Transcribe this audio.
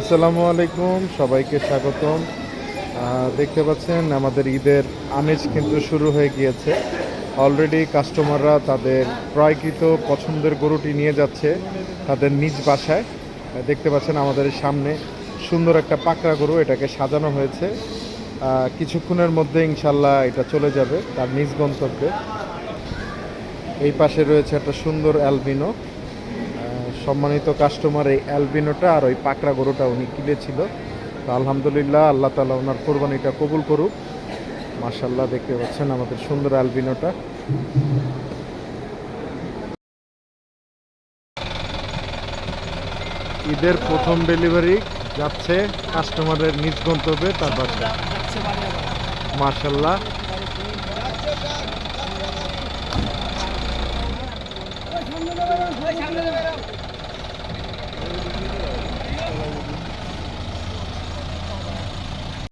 আসসালামু আলাইকুম, সবাইকে স্বাগতম। দেখতে পাচ্ছেন, আমাদের ঈদের আমেজ কিন্তু শুরু হয়ে গিয়েছে। অলরেডি কাস্টমাররা তাদের ক্রয়কৃত পছন্দের গরুটি নিয়ে যাচ্ছে তাদের নিজ বাসায়। দেখতে পাচ্ছেন আমাদের সামনে সুন্দর একটা পাকড়া গরু, এটাকে সাজানো হয়েছে। কিছুক্ষণের মধ্যে ইনশাল্লাহ এটা চলে যাবে তার নিজ গন্তব্যে। এই পাশে রয়েছে একটা সুন্দর অ্যালবিনো। সম্মানিত কাস্টমার এই অ্যালবিনোটা আর ওই পাকড়া গরুটা উনি কিনেছিল। তো আলহামদুলিল্লাহ আল্লাহ তালা ওনার কোরবানিটা কবুল করুক। মাশাল্লাহ দেখতে পাচ্ছেন আমাদের সুন্দর অ্যালবিনোটা ঈদের প্রথম ডেলিভারি যাচ্ছে কাস্টমারের নিজ গন্তব্যে, তার বাসায় মাশাল্লাহ